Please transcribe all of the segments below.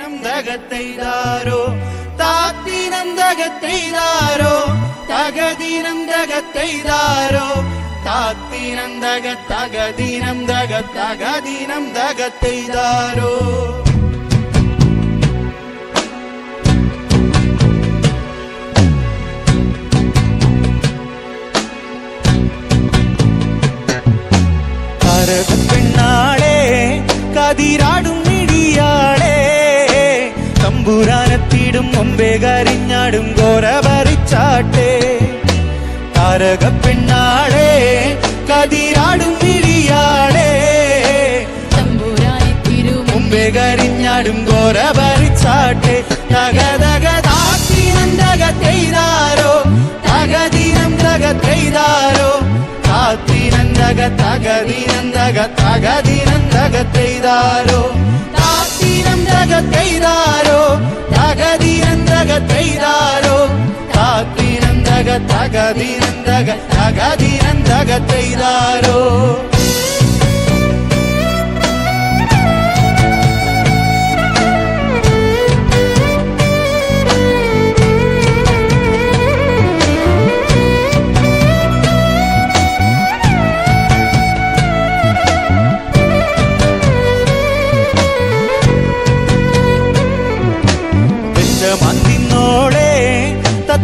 തകത്തെയ്താരോ താത്തിനം തകത്തെയ്താരോ തകദീനം തകത്തെയ്താരോ താത്തിനം തക തകദീനം തക തകദീനം തകത്തെയ്താരോ പെണ്ണാളെ കതിരാടും മിടിയാളെ തമ്പുരാനെത്തിടും മുമ്പേ കരിഞ്ഞാടും ഘോര ഭരിച്ചാട്ടെ താരക പെണ്ണാളെ കതിരാടും തമ്പുരാനെ തീരും മുമ്പേ കരിഞ്ഞാടും ഘോര ഭരിച്ചാട്ടെ തകതക തകദിനം തക തെയ്താരോ തകദിനന്തക തകദിനന്തക തെയ്താരോ താത്തിനന്തക തെയ്താരോ തകദിനന്തക തെയ്താരോ താത്തിനന്തക തകദിനന്തക തകദിനന്തക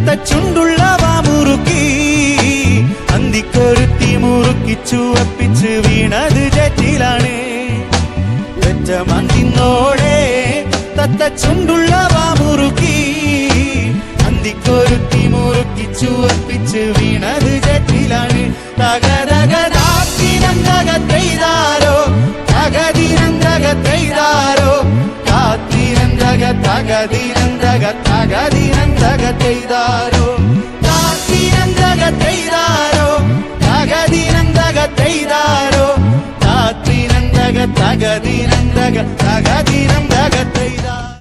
തത്ത ചുണ്ടുള്ളവ മുറുക്കി. അന്തിക്കൊരുത്തി മുറുക്കി ചുവപ്പിച്ച് വീണത് ജറ്റിലാണ്. മന്തിന്നോടെ തത്ത ചുണ്ടുള്ളവ മുറുക്കി. അന്തിക്കൊരുത്തി മുറുക്കി ചുവപ്പിച്ച് വീണത് തകത്തെയ്താരോ താത്തിനം